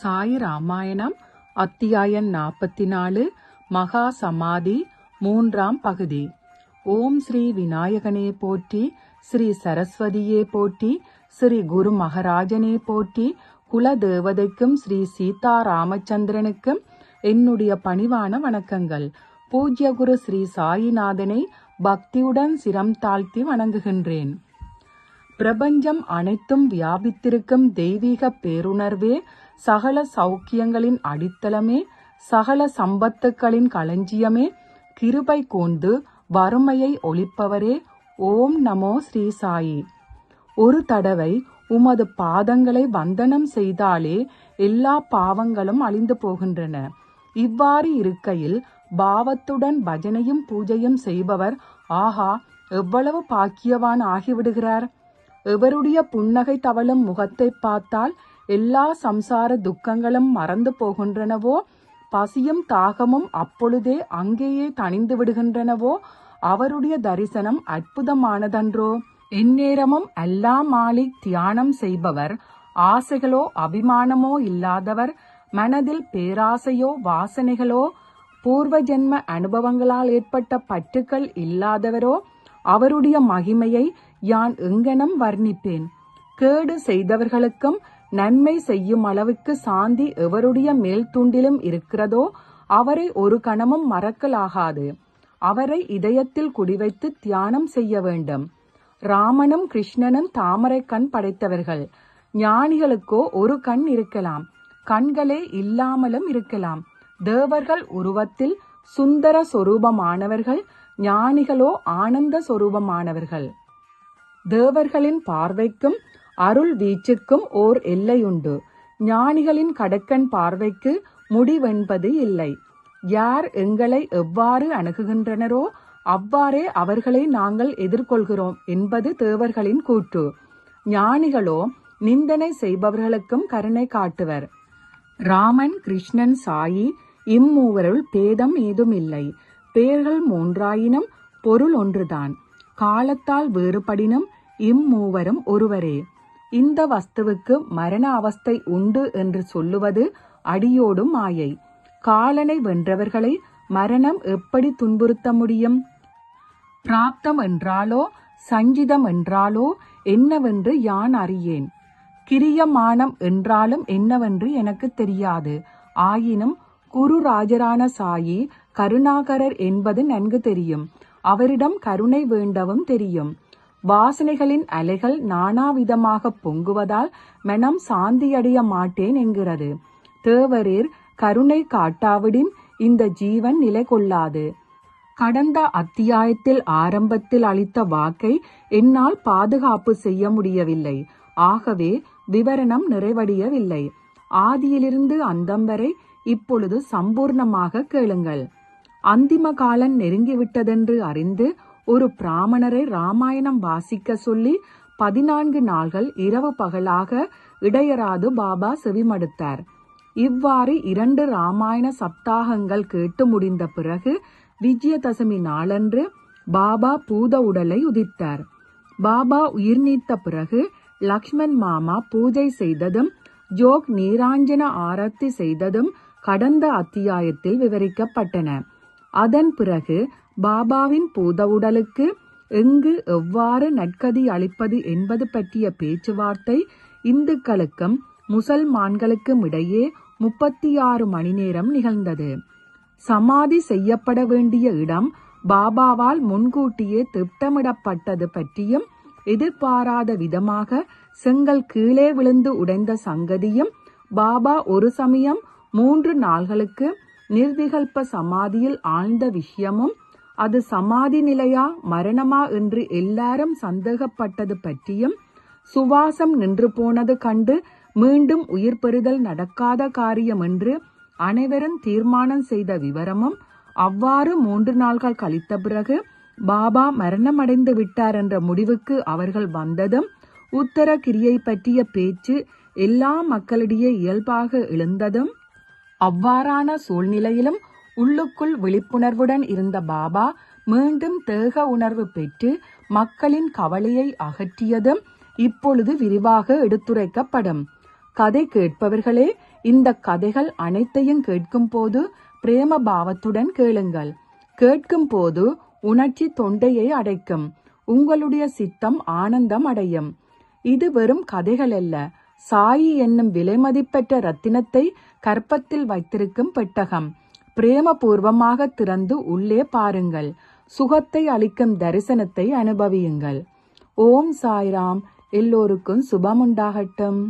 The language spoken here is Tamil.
சாய ராமாயணம் அத்தியாயம் நாற்பத்தி நாலு மகா சமாதி மூன்றாம் பகுதி. ஓம் ஸ்ரீ விநாயகனே போற்றி ஸ்ரீ சரஸ்வதியே போற்றி ஸ்ரீ குரு மகராஜனே போற்றி குல தேவதைக்கும் ஸ்ரீ சீதா ராமச்சந்திரனுக்கும் என்னுடைய பணிவான வணக்கங்கள். பூஜ்ய குரு ஸ்ரீ சாயிநாதனை பக்தியுடன் சிரம் தாழ்த்தி வணங்குகின்றேன். பிரபஞ்சம் அனைத்தும் வியாபித்திருக்கும் தெய்வீக பேருணர்வே சகல சௌக்கியங்களின் அடித்தளமே சகல சம்பத்துக்களின் களஞ்சியமே கிருபை கூர்ந்து வறுமையை ஒழிப்பவரே ஓம் நமோ ஸ்ரீ சாயி. ஒரு தடவை உமது பாதங்களை வந்தனம் செய்தாலே எல்லா பாவங்களும் அழிந்து போகின்றன. இவ்வாறு இருக்கையில் பாவத்துடன் பஜனையும் பூஜையும் செய்பவர் ஆஹா எவ்வளவு பாக்கியவான் ஆகிவிடுகிறார்? எவருடைய புன்னகை தவழும் முகத்தை பார்த்தால் எல்லா சம்சார துக்கங்களும் மறந்து போகின்றனவோ? பசியும் தாகமும் அப்பொழுதே அங்கேயே தணிந்து விடுகின்றனவோ? அவருடைய தரிசனம் அற்புதமானதன்றோ? எந்நேரமும் அல்லா மாலிக் தியானம் செய்பவர் ஆசைகளோ அபிமானமோ இல்லாதவர் மனதில் பேராசையோ வாசனைகளோ பூர்வ ஜென்ம அனுபவங்களால் ஏற்பட்ட பற்றுக்கள் இல்லாதவரோ? அவருடைய மகிமையை யான் எங்கனம் வர்ணிப்பேன்? கேடு செய்தவர்களுக்கும் நன்மை செய்யும் அளவுக்கு சாந்தி எவருடைய மேல் துண்டிலும் இருக்கிறதோ அவரை ஒரு கணமும் மறக்கலாகாது. அவரை இதயத்தில் குடிவைத்து தியானம் செய்ய வேண்டும். ராமனும் கிருஷ்ணனும் தாமரை கண் படைத்தவர்கள். ஞானிகளுக்கோ ஒரு கண் இருக்கலாம். கண்களே இல்லாமலும் இருக்கலாம். தேவர்கள் உருவத்தில் சுந்தர சொரூபமானவர்கள் ஞானிகளோ ஆனந்த சொரூபமானவர்கள். தேவர்களின் பார்வைக்கும் அருள் வீச்சுக்கும் ஓர் எல்லையுண்டு. ஞானிகளின் கடக்கன் பார்வைக்கு முடிவென்பது இல்லை. யார் எங்களை எவ்வாறு அணுகுகின்றனரோ அவ்வாறே அவர்களை நாங்கள் எதிர்கொள்கிறோம் என்பது தேவர்களின் கூற்று. ஞானிகளோ நிந்தனை செய்பவர்களுக்கும் கருணை காட்டுவர். ராமன் கிருஷ்ணன் சாயி இம்மூவருள் பேதம் ஏதும் இல்லை பெயர்கள் மூன்றாயினும் பொருள் ஒன்றுதான். காலத்தால் வேறுபடினும் இம்மூவரும் ஒருவரே. இந்த வஸ்துவுக்கு மரண அவஸ்தை உண்டு என்று சொல்லுவது அடியோடும் மாயை. காலனை வென்றவர்களை மரணம் எப்படி துன்புறுத்த முடியும்? பிராப்தம் என்றாலோ சஞ்சிதம் என்றாலோ என்னவென்று யான் அறியேன்? கிரியமானம் என்றாலும் என்னவென்று எனக்கு தெரியாது. ஆயினும் குரு ராஜரான சாயி கருணாகரர் என்பது நன்கு தெரியும். அவரிடம் கருணை வேண்டவும் தெரியும். வாசனைகளின் அலைகள் நானாவிதமாக பொங்குவதால் மனம் சாந்தியடைய மாட்டேன் என்கிறது. தேவரீர் கருணை காட்டாவிடின் இந்த ஜீவன் நிலை கொள்ளாது கடந்த அத்தியாயத்தில் ஆரம்பத்தில் அளித்த வாக்கை என்னால் பாதுகாப்பு செய்ய முடியவில்லை. ஆகவே விவரணம் நிறைவடையவில்லை. ஆதியிலிருந்து அந்தம் வரை இப்பொழுது சம்பூர்ணமாக கேளுங்கள். அந்திம காலம் நெருங்கிவிட்டதென்று அறிந்து ஒரு பிராமணரை ராமாயணம் வாசிக்க சொல்லி பதினான்கு நாள்கள் இரவு பகலாக இடையராது பாபா செவிமடுத்தார். இவ்வாறு இரண்டு ராமாயண சப்தாகங்கள் கேட்டு முடிந்த பிறகு விஜயதசமி நாளன்று பாபா பூத உடலை உதித்தார். பாபா உயிர் நீத்த பிறகு லக்ஷ்மண் மாமா பூஜை செய்ததும் ஜோக் நீராஞ்சன ஆரத்தி செய்ததும் கடந்த அத்தியாயத்தில் விவரிக்கப்பட்டன. அதன் பிறகு பாபாவின் பூத உடலுக்கு எங்கு எவ்வாறு நற்கதி அளிப்பது என்பது பற்றிய பேச்சுவார்த்தை இந்துக்களுக்கும் முசல்மான்களுக்கும் இடையே முப்பத்தி ஆறு மணி நேரம் நிகழ்ந்தது. சமாதி செய்யப்பட வேண்டிய இடம் பாபாவால் முன்கூட்டியே திட்டமிடப்பட்டது பற்றியும் எதிர்பாராத விதமாக செங்கல் கீழே விழுந்து உடைந்த சங்கதியும் பாபா ஒரு சமயம் மூன்று நாள்களுக்கு நிர்விகல்ப சமாதியில் ஆழ்ந்த விஷயமும் அது சமாதி நிலையா மரணமா என்று எல்லாரும் சந்தேகப்பட்டது பற்றியும் சுவாசம் நின்று போனது கண்டு மீண்டும் உயிர் பெறுதல் நடக்காத காரியம் என்று அனைவரும் தீர்மானம் செய்த விவரமும் அவ்வாறு மூன்று நாள்கள் கழித்த பிறகு பாபா மரணமடைந்து விட்டார் என்ற முடிவுக்கு அவர்கள் வந்ததும் உத்தர கிரியை பற்றிய பேச்சு எல்லா மக்களிடையே இயல்பாக எழுந்ததும் அவ்வாறான சூழ்நிலையிலும் உள்ளுக்குள் விழிப்புணர்வுடன் இருந்த பாபா மீண்டும் தேக உணர்வு பெற்று மக்களின் கவலையை அகற்றியதும் இப்பொழுது விரிவாக எடுத்துரைக்கப்படும். கதை கேட்பவர்களே இந்த கதைகள் அனைத்தையும் கேட்கும் போது பிரேம பாவத்துடன் கேளுங்கள். கேட்கும் போது உணர்ச்சி தொண்டையை அடைக்கும். உங்களுடைய சித்தம் ஆனந்தம் அடையும். இது வெறும் கதைகள் அல்ல. சாயி என்னும் விலைமதிப்பெற்ற ரத்தினத்தை கற்பத்தில் வைத்திருக்கும் பெட்டகம். பிரேமபூர்வமாக திறந்து உள்ளே பாருங்கள். சுகத்தை அளிக்கும் தரிசனத்தை அனுபவியுங்கள். ஓம் சாய்ராம். எல்லோருக்கும் சுபமுண்டாகட்டும்.